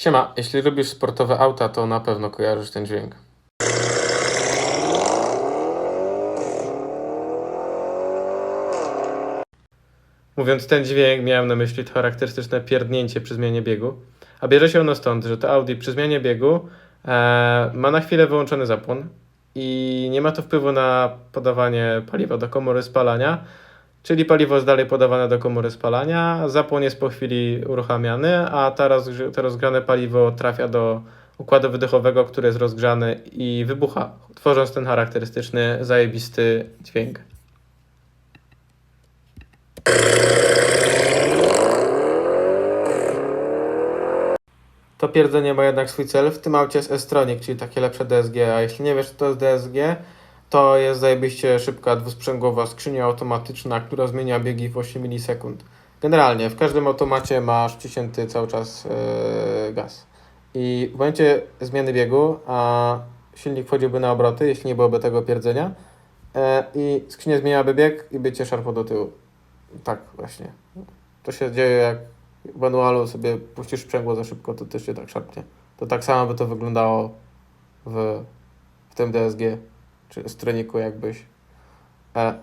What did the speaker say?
Siema, jeśli lubisz sportowe auta, to na pewno kojarzysz ten dźwięk. Mówiąc ten dźwięk, miałem na myśli to charakterystyczne pierdnięcie przy zmianie biegu. A bierze się ono stąd, że to Audi przy zmianie biegu e, ma na chwilę wyłączony zapłon i nie ma to wpływu na podawanie paliwa do komory spalania, czyli paliwo jest dalej podawane do komory spalania, zapłon jest po chwili uruchamiany, a rozgrze- to rozgrzane paliwo trafia do układu wydechowego, który jest rozgrzany i wybucha, tworząc ten charakterystyczny, zajebisty dźwięk. To pierdzenie ma jednak swój cel. W tym aucie jest S-Tronic, czyli takie lepsze DSG. A jeśli nie wiesz, co to jest DSG, to jest zajebiście szybka dwusprzęgłowa skrzynia automatyczna, która zmienia biegi w 8 milisekund. Generalnie w każdym automacie masz wciśnięty cały czas yy, gaz. I w momencie zmiany biegu, a silnik wchodziłby na obroty, jeśli nie byłoby tego pierdzenia, e, i skrzynia zmieniałaby bieg i by cię szarpał do tyłu. Tak właśnie. To się dzieje jak w manualu sobie puścisz sprzęgło za szybko, to też się tak szarpnie. To tak samo by to wyglądało w, w tym DSG, czy stroniku jakbyś. E,